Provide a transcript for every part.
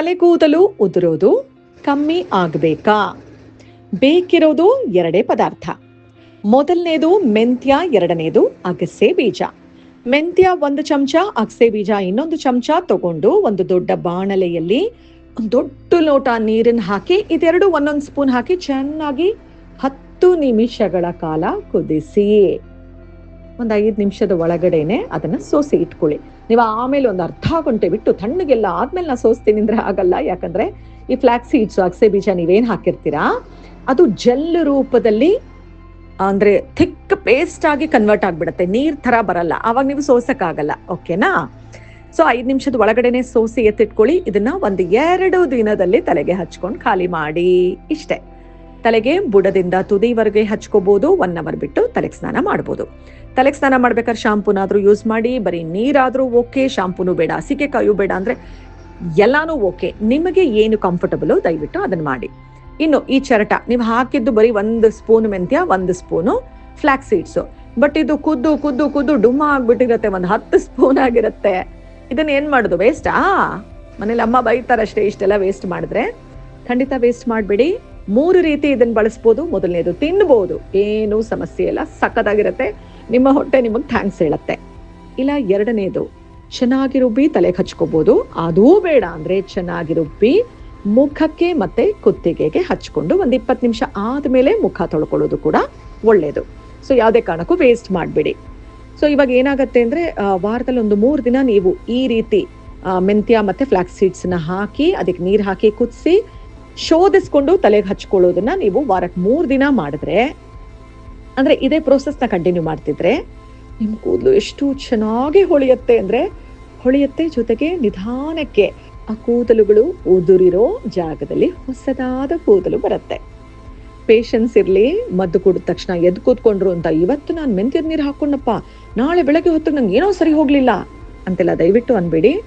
ತಲೆಗೂದಲು ಉದುರೋದು ಕಮ್ಮಿ ಆಗಬೇಕಾ? ಬೇಕಿರೋದು ಎರಡೇ ಪದಾರ್ಥ. ಮೊದಲನೇದು ಮೆಂತ್ಯ, ಎರಡನೇದು ಅಗಸೆ ಬೀಜ. ಮೆಂತ್ಯ ಒಂದು ಚಮಚ, ಅಗಸೆ ಬೀಜ ಇನ್ನೊಂದು ಚಮಚ ತಗೊಂಡು ಒಂದು ದೊಡ್ಡ ಬಾಣಲೆಯಲ್ಲಿ ದೊಡ್ಡ ಲೋಟ ನೀರನ್ನು ಹಾಕಿ, ಇದೆರಡು ಒಂದೊಂದು ಸ್ಪೂನ್ ಹಾಕಿ ಚೆನ್ನಾಗಿ ಹತ್ತು ನಿಮಿಷಗಳ ಕಾಲ ಕುದಿಸಿ. ಒಂದು ಐದು ನಿಮಿಷದ ಒಳಗಡೆನೆ ಅದನ್ನ ಸೋಸಿ ಇಟ್ಕೊಳ್ಳಿ. ನೀವು ಆಮೇಲೆ ಒಂದು ಅರ್ಧ ಗಂಟೆ ಬಿಟ್ಟು ತಣ್ಣಗೆಲ್ಲ ಆದ್ಮೇಲೆ ನಾ ಸೋಸ್ತೀನಿ ಅಂದ್ರೆ ಆಗಲ್ಲ. ಯಾಕಂದ್ರೆ ಈ ಫ್ಲಾಕ್ ಸೀಡ್ಸ್ ಅಗಸೆ ಬೀಜ ನೀವೇನ್ ಹಾಕಿರ್ತೀರಾ, ಅದು ಜೆಲ್ ರೂಪದಲ್ಲಿ, ಅಂದ್ರೆ ಥಿಕ್ ಪೇಸ್ಟ್ ಆಗಿ ಕನ್ವರ್ಟ್ ಆಗ್ಬಿಡತ್ತೆ. ನೀರ್ ತರ ಬರಲ್ಲ. ಅವಾಗ ನೀವು ಸೋಸಕ್ಕಾಗಲ್ಲ. ಓಕೆನಾ ಸೊ ಐದು ನಿಮಿಷದ ಒಳಗಡೆನೆ ಸೋಸಿ ಎತ್ತಿಟ್ಕೊಳ್ಳಿ. ಇದನ್ನ ಒಂದು ಎರಡು ದಿನದಲ್ಲಿ ತಲೆಗೆ ಹಚ್ಕೊಂಡು ಖಾಲಿ ಮಾಡಿ. ಇಷ್ಟೇ. ತಲೆಗೆ ಬುಡದಿಂದ ತುದಿವರೆಗೆ ಹಚ್ಕೋಬಹುದು ಒನ್ ಅವರ್ ಬಿಟ್ಟು ತಲೆಗೆ ಸ್ನಾನ ಮಾಡ್ಬೋದು. ತಲೆಗೆ ಸ್ನಾನ ಮಾಡ್ಬೇಕಾದ್ರೆ ಶಾಂಪೂನಾದ್ರೂ ಯೂಸ್ ಮಾಡಿ, ಬರೀ ನೀರಾದ್ರೂ ಓಕೆ ಶಾಂಪೂನು ಬೇಡ ಹಸಿಕೆ ಕಾಯು ಬೇಡ ಅಂದ್ರೆ ಎಲ್ಲಾನು ಓಕೆ ನಿಮಗೆ ಏನು ಕಂಫರ್ಟಬಲ್ ದಯವಿಟ್ಟು ಅದನ್ನ ಮಾಡಿ. ಇನ್ನು ಈ ಚರಟ, ನೀವು ಹಾಕಿದ್ದು ಬರೀ ಒಂದು ಸ್ಪೂನ್ ಮೆಂತ್ಯ, ಒಂದು ಸ್ಪೂನು ಫ್ಲಾಕ್ ಸೀಡ್ಸು ಬಟ್ ಇದು ಕುದ್ದು ಕುದ್ದು ಕುದ್ದು ಡುಮ್ಮ ಆಗ್ಬಿಟ್ಟಿರತ್ತೆ, ಒಂದು ಹತ್ತು ಸ್ಪೂನ್ ಆಗಿರುತ್ತೆ. ಇದನ್ನ ಏನ್ ಮಾಡುದು ವೇಸ್ಟಾ ಮನೇಲಿ ಅಮ್ಮ ಬೈತಾರಷ್ಟೇ, ಇಷ್ಟೆಲ್ಲ ವೇಸ್ಟ್ ಮಾಡಿದ್ರೆ. ಖಂಡಿತ ವೇಸ್ಟ್ ಮಾಡಬೇಡಿ. ಮೂರು ರೀತಿ ಇದನ್ನ ಬಳಸ್ಬೋದು, ಮೊದಲನೇದು ತಿನ್ಬೋದು. ಏನು ಸಮಸ್ಯೆ ಇಲ್ಲ ಸಕ್ಕದಾಗಿರತ್ತೆ ನಿಮ್ಮ ಹೊಟ್ಟೆ ನಿಮಗೆ ಥ್ಯಾಂಕ್ಸ್ ಹೇಳತ್ತೆ. ಇಲ್ಲ, ಎರಡನೇದು, ಚೆನ್ನಾಗಿ ರುಬ್ಬಿ ತಲೆಗೆ ಹಚ್ಕೋಬಹುದು ಅದೂ ಬೇಡ ಅಂದ್ರೆ ಚೆನ್ನಾಗಿ ರುಬ್ಬಿ ಮುಖಕ್ಕೆ ಮತ್ತೆ ಕುತ್ತಿಗೆಗೆ ಹಚ್ಕೊಂಡು ಒಂದ್ ಇಪ್ಪತ್ತು ನಿಮಿಷ ಆದ್ಮೇಲೆ ಮುಖ ತೊಳ್ಕೊಳ್ಳೋದು ಕೂಡ ಒಳ್ಳೇದು. ಸೊ ಯಾವುದೇ ಕಾರಣಕ್ಕೂ ವೇಸ್ಟ್ ಮಾಡಬೇಡಿ. ಸೊ ಇವಾಗ ಏನಾಗತ್ತೆ ಅಂದ್ರೆ ವಾರದಲ್ಲಿ ಒಂದು ಮೂರು ದಿನ ನೀವು ಈ ರೀತಿ ಮೆಂತ್ಯ ಮತ್ತೆ ಫ್ಲಾಕ್ಸ್ ಸೀಡ್ಸ್ನ ಹಾಕಿ, ಅದಕ್ಕೆ ನೀರ್ ಹಾಕಿ ಕುದಿಸಿ ಶೋಧಿಸ್ಕೊಂಡು ತಲೆಗೆ ಹಚ್ಕೊಳ್ಳೋದನ್ನ ನೀವು ವಾರಕ್ಕೆ ಮೂರ್ ದಿನ ಮಾಡಿದ್ರೆ, ಅಂದ್ರೆ ಇದೇ ಪ್ರೋಸೆಸ್ನ ಕಂಟಿನ್ಯೂ ಮಾಡ್ತಿದ್ರೆ, ನಿಮ್ ಕೂದಲು ಎಷ್ಟು ಚೆನ್ನಾಗಿ ಹೊಳೆಯುತ್ತೆ ಅಂದ್ರೆ, ಹೊಳೆಯುತ್ತೆ ಜೊತೆಗೆ ನಿಧಾನಕ್ಕೆ ಆ ಕೂದಲುಗಳು ಉದುರಿರೋ ಜಾಗದಲ್ಲಿ ಹೊಸದಾದ ಕೂದಲು ಬರುತ್ತೆ. ಪೇಷನ್ಸ್ ಇರ್ಲಿ, ಮದ್ದು ಕೊಡಿದ ತಕ್ಷಣ ಎದ್ದು ಕೂತ್ಕೊಂಡ್ರು ಅಂತ ಇವತ್ತು ನಾನು ಮೆಂತ್ಯದ ನೀರು ಹಾಕೊಂಡಪ್ಪ ನಾಳೆ ಬೆಳಗ್ಗೆ ಹೊತ್ತಿಗೆ ನಂಗೆ ಏನೋ ಸರಿ ಹೋಗ್ಲಿಲ್ಲ ಅಂತೆಲ್ಲ ದಯವಿಟ್ಟು ಅನ್ಬೇಡಿ.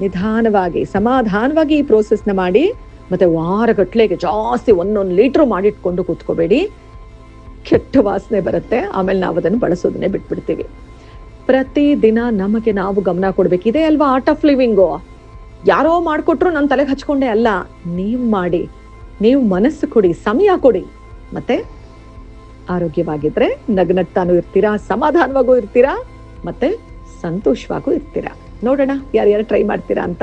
ನಿಧಾನವಾಗಿ, ಸಮಾಧಾನವಾಗಿ ಈ ಪ್ರೋಸೆಸ್ನ ಮಾಡಿ ಮತ್ತೆ ವಾರಗಟ್ಲೆಗೆ ಜಾಸ್ತಿ ಒಂದೊಂದು ಲೀಟ್ರು ಮಾಡಿಟ್ಕೊಂಡು ಕೂತ್ಕೋಬೇಡಿ. ಕೆಟ್ಟ ವಾಸನೆ ಬರುತ್ತೆ. ಆಮೇಲೆ ನಾವು ಅದನ್ನು ಬಳಸೋದನ್ನೇ ಬಿಟ್ಬಿಡ್ತೀವಿ. ಪ್ರತಿ ದಿನ ನಮಗೆ ನಾವು ಗಮನ ಕೊಡ್ಬೇಕು. ಇದೇ ಅಲ್ವಾ ಆರ್ಟ್ ಆಫ್ ಲಿವಿಂಗು ಯಾರೋ ಮಾಡಿಕೊಟ್ರು ನನ್ನ ತಲೆಗೆ ಹಚ್ಕೊಂಡೆ ಅಲ್ಲ. ನೀವು ಮಾಡಿ. ನೀವು ಮನಸ್ಸು ಕೊಡಿ, ಸಮಯ ಕೊಡಿ. ಮತ್ತೆ ಆರೋಗ್ಯವಾಗಿದ್ರೆ ನಗ್ನಗ್ತಾನು ಇರ್ತೀರಾ, ಸಮಾಧಾನವಾಗೂ ಇರ್ತೀರಾ, ಮತ್ತೆ ಸಂತೋಷವಾಗೂ ಇರ್ತೀರಾ. ನೋಡೋಣ, ಯಾರ್ಯಾರು ಟ್ರೈ ಮಾಡ್ತೀರಾ ಅಂತ.